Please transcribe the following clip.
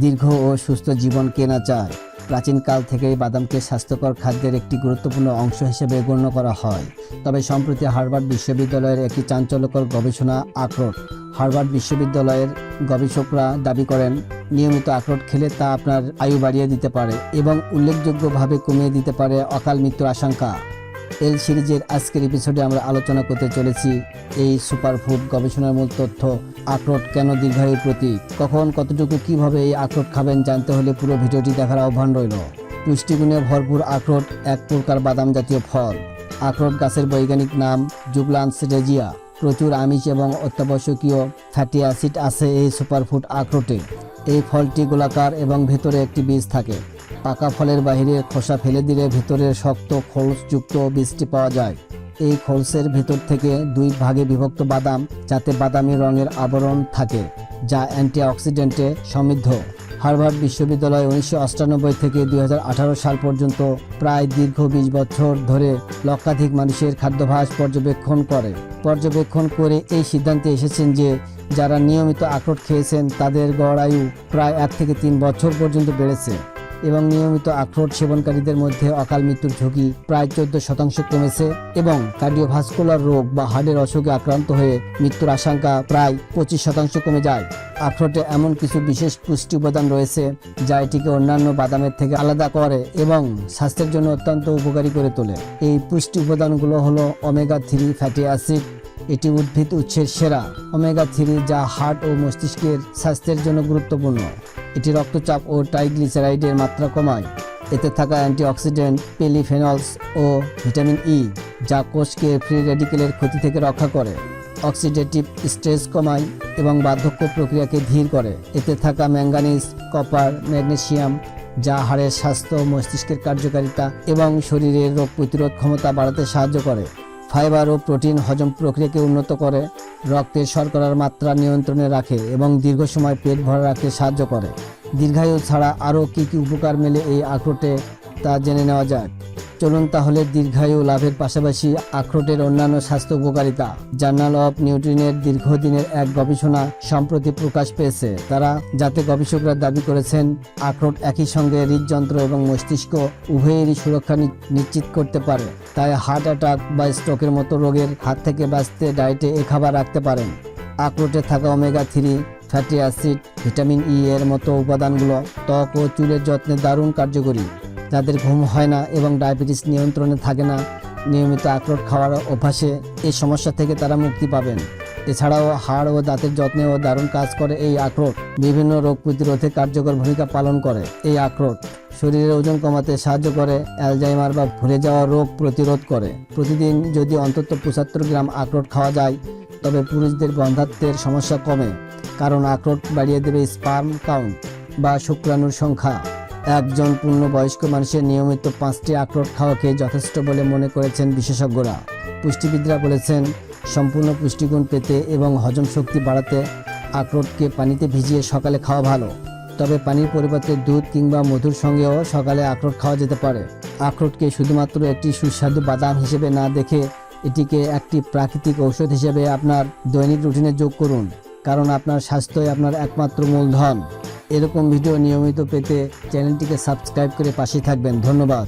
দীর্ঘ ও সুস্থ জীবন কে না চায় প্রাচীনকাল থেকেই বাদামকে স্বাস্থ্যকর খাদ্যের একটি গুরুত্বপূর্ণ অংশ হিসেবে গণ্য করা হয়। তবে সম্প্রতি হার্ভার্ড বিশ্ববিদ্যালয়ের একটি চাঞ্চল্যকর গবেষণা, আখরোট। হার্ভার্ড বিশ্ববিদ্যালয়ের গবেষকরা দাবি করেন, নিয়মিত আখরোট খেলে তা আপনার আয়ু বাড়িয়ে দিতে পারে এবং উল্লেখযোগ্যভাবে কমিয়ে দিতে পারে অকাল মৃত্যুর আশঙ্কা। এল সিরিজের আজকের এপিসোডে আমরা আলোচনা করতে চলেছি এই সুপারফুড গবেষণার মূল তথ্য, আখরোট কেন দীর্ঘায়ুর প্রতীক, কখন, কতটুকু, কীভাবে এই আখরোট খাবেন জানতে হলে পুরো ভিডিওটি দেখার আহ্বান রইল। পুষ্টিগুণে ভরপুর আখরোট, এক প্রকার বাদাম জাতীয় ফল। আখরোট গাছের বৈজ্ঞানিক নাম জুগলান্স রেজিয়া প্রচুর আমিষ এবং অত্যাবশ্যকীয় ফ্যাটি অ্যাসিড আছে এই সুপারফুড আখরোটে। এই ফলটি গোলাকার এবং ভেতরে একটি বীজ থাকে। পাকা ফলের বাইরে খোসা ফেলে দিলে ভেতরের শক্ত খোলসযুক্ত বীজটি পাওয়া যায়। এই খোলসের ভেতর থেকে দুই ভাগে বিভক্ত বাদাম, যাতে বাদামি রঙের আবরণ থাকে, যা অ্যান্টিঅক্সিডেন্টে সমৃদ্ধ। হার্ভার্ড বিশ্ববিদ্যালয় উনিশশো অষ্টানব্বই থেকে দুই হাজার আঠারো সাল পর্যন্ত প্রায় দীর্ঘ বিশ বছর ধরে লক্ষাধিক মানুষের খাদ্যাভ্যাস পর্যবেক্ষণ করে। পর্যবেক্ষণ করে এই সিদ্ধান্তে এসেছেন যে, যারা নিয়মিত আখরোট খেয়েছেন, তাদের গড় আয়ু প্রায় এক থেকে তিন বছর পর্যন্ত বেড়েছে। এবং নিয়মিত আখরোট সেবনকারীদের মধ্যে অকাল মৃত্যুর ঝুঁকি প্রায় চোদ্দ শতাংশ কমেছে এবং কার্ডিওভাস্কুলার রোগ বা হার্টের অসুখে আক্রান্ত হয়ে মৃত্যুর আশঙ্কা প্রায় পঁচিশ শতাংশ কমে যায়। আখরোটে এমন কিছু বিশেষ পুষ্টি উপাদান রয়েছে যা এটিকে অন্যান্য বাদামের থেকে আলাদা করে এবং স্বাস্থ্যের জন্য অত্যন্ত উপকারী করে তোলে। এই পুষ্টি উপাদানগুলো হলো ওমেগা থ্রি ফ্যাটি অ্যাসিড। এটি উদ্ভিদ উৎসের সেরা। ওমেগা থ্রি যা হার্ট ও মস্তিষ্কের স্বাস্থ্যের জন্য গুরুত্বপূর্ণ। এটি রক্তচাপ ও ট্রাইগ্লিসারাইডের মাত্রা কমায়। এতে থাকা অ্যান্টিঅক্সিডেন্ট, পেলিফেনলস ও ভিটামিন ই যা কোষকে ফ্রি রেডিকেলের ক্ষতি থেকে রক্ষা করে। অক্সিডেটিভ স্ট্রেস কমায় এবং বার্ধক্য প্রক্রিয়াকে ধীর করে। এতে থাকা ম্যাঙ্গানিজ কপার, ম্যাগনেসিয়াম, যা হাড়ের স্বাস্থ্য মস্তিষ্কের কার্যকারিতা এবং শরীরের রোগ প্রতিরোধ ক্ষমতা বাড়াতে সাহায্য করে। ফাইবার ও প্রোটিন হজম প্রক্রিয়াকে উন্নত করে রক্তের শর্করার মাত্রা নিয়ন্ত্রণে রাখে এবং দীর্ঘ সময় পেট ভরা রাখতে সাহায্য করে। দীর্ঘায়ু ছাড়া আরও কী কী উপকার মেলে এই আখরোটে তা জেনে নেওয়া যাক। চলুন তাহলে দীর্ঘায়ু লাভের পাশাপাশি আখরোটের অন্যান্য স্বাস্থ্য উপকারিতা। জার্নাল অফ নিউট্রিনের দীর্ঘদিনের এক গবেষণা সম্প্রতি প্রকাশ পেয়েছে। তারা যাতে গবেষকরা দাবি করেছেন, আখরোট একই সঙ্গে হৃদযন্ত্র এবং মস্তিষ্ক উভয়েরই সুরক্ষা নিশ্চিত করতে পারে। তাই হার্ট অ্যাটাক বা স্ট্রোকের মতো রোগের হাত থেকে বাঁচতে ডায়েটে এ খাবার রাখতে পারেন। আখরোটে থাকা omega three fatty acid vitamin E এর মতো উপাদানগুলো ত্বক ও চুলের যত্নে দারুণ কার্যকরী। যাদের ঘুম হয় না এবং ডায়াবেটিস নিয়ন্ত্রণে থাকে না। নিয়মিত আখরোট খাওয়ার অভ্যাসে এই সমস্যা থেকে তারা মুক্তি পাবেন। এছাড়াও হাড় ও দাঁতের যত্নেও দারুণ কাজ করে এই আখরোট বিভিন্ন রোগ প্রতিরোধে কার্যকর ভূমিকা পালন করে। এই আখরোট শরীরের ওজন কমাতে সাহায্য করে, অ্যালজাইমার বা ভুলে যাওয়া রোগ প্রতিরোধ করে। প্রতিদিন যদি অন্তত পঁচাত্তর গ্রাম আখরোট খাওয়া যায়, তবে পুরুষদের বন্ধাত্বের সমস্যা কমে। কারণ আখরোট বাড়িয়ে দেবে স্পার্ম কাউন্ট বা শুক্রাণুর সংখ্যা। একজন পূর্ণবয়স্ক মানুষের নিয়মিত পাঁচটি আখরোট খাওয়াকে যথেষ্ট বলে মনে করেছেন বিশেষজ্ঞরা। পুষ্টিবিদরা বলেছেন, সম্পূর্ণ পুষ্টিগুণ পেতে এবং হজম শক্তি বাড়াতে আখরোটকে পানিতে ভিজিয়ে সকালে খাওয়া ভালো। তবে পানির পরিবর্তে দুধ কিংবা মধুর সঙ্গেও সকালে আখরোট খাওয়া যেতে পারে। আখরোটকে শুধুমাত্র একটি সুস্বাদু বাদাম হিসেবে না দেখে এটিকে একটি প্রাকৃতিক ঔষধ হিসেবে আপনার দৈনিক রুটিনে যোগ করুন, কারণ আপনার স্বাস্থ্যই আপনার একমাত্র মূলধন। এরকম ভিডিও নিয়মিত পেতে চ্যানেলটিকে সাবস্ক্রাইব করে পাশে থাকবেন। ধন্যবাদ।